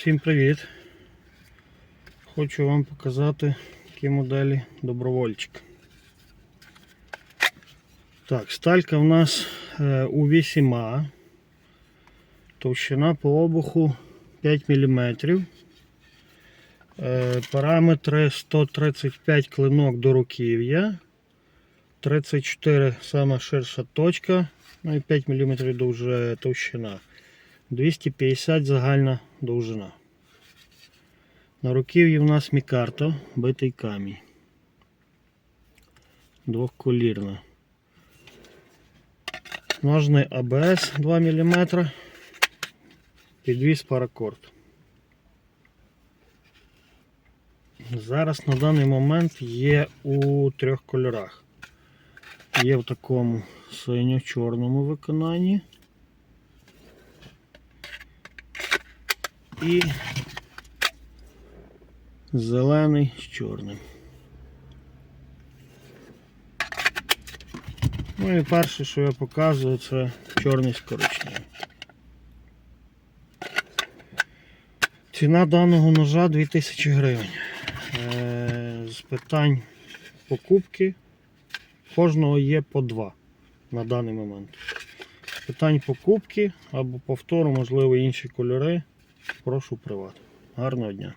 Всім привіт! Хочу вам показати які моделі добровольчик. Так, сталька в нас е, у 8А, товщина по обуху 5 мм. Е, параметри 135 клинок до руків'я, 34 сама ширша точка, ну і 5 мм довже товщина. 250 загальна довжина. На руків'ї в нас мікарто, битий камінь. Двохколірна. Ножний АБС 2 мм. Підвіз паракорд. Зараз на даний момент є у трьох кольорах. Є в такому синьо-чорному виконанні. І зелений з чорним. Ну і перше, що я показую, це чорний з коричневим. Ціна даного ножа 2000 гривень. Е, З питань покупки кожного є по два на даний момент. З питань покупки або повтору, можливо, інші кольори. Прошу приват. Гарного дня.